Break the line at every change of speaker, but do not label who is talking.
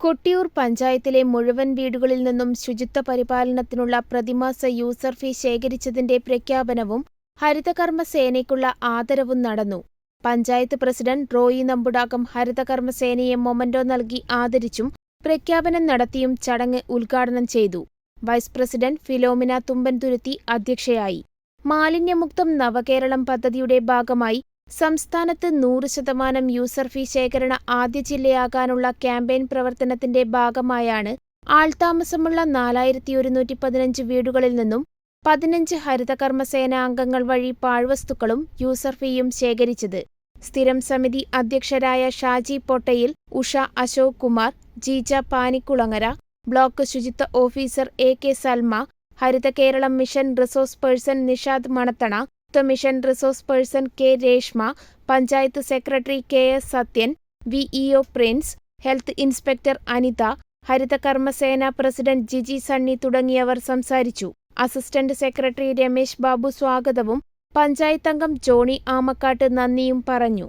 കൊട്ടിയൂർ പഞ്ചായത്തിലെ മുഴുവൻ വീടുകളിൽ നിന്നും ശുചിത്വ പരിപാലനത്തിനുള്ള പ്രതിമാസ യൂസർ ഫീ ശേഖരിച്ചതിന്റെ പ്രഖ്യാപനവും ഹരിതകർമ്മ സേനയ്ക്കുള്ള ആദരവും നടന്നു. പഞ്ചായത്ത് പ്രസിഡന്റ് റോയി നമ്പുടാകം ഹരിതകർമ്മ സേനയെ മൊമന്റോ നൽകി ആദരിച്ചും പ്രഖ്യാപനം നടത്തിയും ചടങ്ങ് ഉദ്ഘാടനം ചെയ്തു. വൈസ് പ്രസിഡന്റ് ഫിലോമിന തുമ്പൻതുരുത്തി അധ്യക്ഷയായി. മാലിന്യമുക്തം നവകേരളം പദ്ധതിയുടെ ഭാഗമായി സംസ്ഥാനത്ത് നൂറ് ശതമാനം യൂസർ ഫീ ശേഖരണ ആദ്യ ജില്ലയാകാനുള്ള ക്യാമ്പയിൻ പ്രവർത്തനത്തിന്റെ ഭാഗമായാണ് ആൾതാമസമുള്ള നാലായിരത്തി ഒരുന്നൂറ്റി പതിനഞ്ച് വീടുകളിൽ നിന്നും പതിനഞ്ച് ഹരിതകർമ്മസേന അംഗങ്ങൾ വഴി പാഴ്വസ്തുക്കളും യൂസർ ഫീയും ശേഖരിച്ചത്. സ്ഥിരം സമിതി അധ്യക്ഷരായ ഷാജി പൊട്ടയിൽ ഉഷ അശോക് കുമാർ ജീജ പാനിക്കുളങ്ങര ബ്ലോക്ക് ശുചിത്വ officer A K Salma Haritha Keralam mission resource person Nishad Manathana യുക്ത mission resource person K Reshma panchayat secretary K S Sathyan VEO Prince health inspector Anitha Haritha Karma Sena president Jiji Sunny തുടങ്ങിയവർ സംസാരിച്ചു. അസിസ്റ്റന്റ് സെക്രട്ടറി രമേശ് ബാബു സ്വാഗതവും പഞ്ചായത്തംഗം Johnny Amakkattu നന്ദിയും പറഞ്ഞു.